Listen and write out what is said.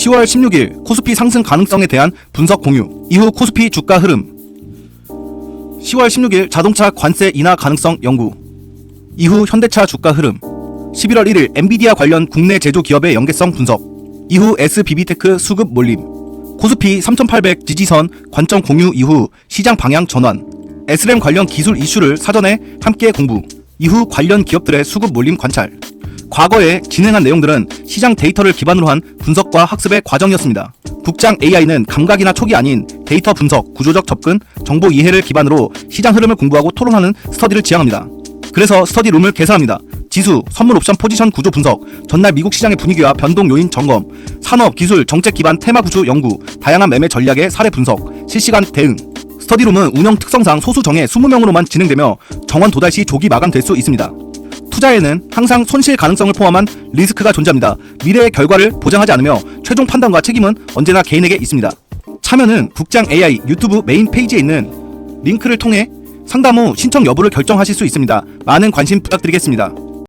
10월 16일 코스피 상승 가능성에 대한 분석 공유. 이후 코스피 주가 흐름. 10월 16일 자동차 관세 인하 가능성 연구. 이후 현대차 주가 흐름. 11월 1일 엔비디아 관련 국내 제조 기업의 연계성 분석. 이후 SBB테크 수급 몰림. 코스피 3800 지지선 관점 공유 이후 시장 방향 전환. SRAM 관련 기술 이슈를 사전에 함께 공부. 이후 관련 기업들의 수급 몰림 관찰. 과거에 진행한 내용들은 시장 데이터를 기반으로 한 분석과 학습의 과정이었습니다. 국장 AI는 감각이나 촉이 아닌 데이터 분석, 구조적 접근, 정보 이해를 기반으로 시장 흐름을 공부하고 토론하는 스터디를 지향합니다. 그래서 스터디룸을 개설합니다. 지수, 선물 옵션 포지션 구조 분석, 전날 미국 시장의 분위기와 변동 요인 점검, 산업, 기술, 정책 기반 테마 구조 연구, 다양한 매매 전략의 사례 분석, 실시간 대응. 스터디룸은 운영 특성상 소수 정예 20명으로만 진행되며 정원 도달 시 조기 마감될 수 있습니다. 투자에는 항상 손실 가능성을 포함한 리스크가 존재합니다. 미래의 결과를 보장하지 않으며 최종 판단과 책임은 언제나 개인에게 있습니다. 참여는 국장 AI 유튜브 메인 페이지에 있는 링크를 통해 상담 후 신청 여부를 결정하실 수 있습니다. 많은 관심 부탁드리겠습니다.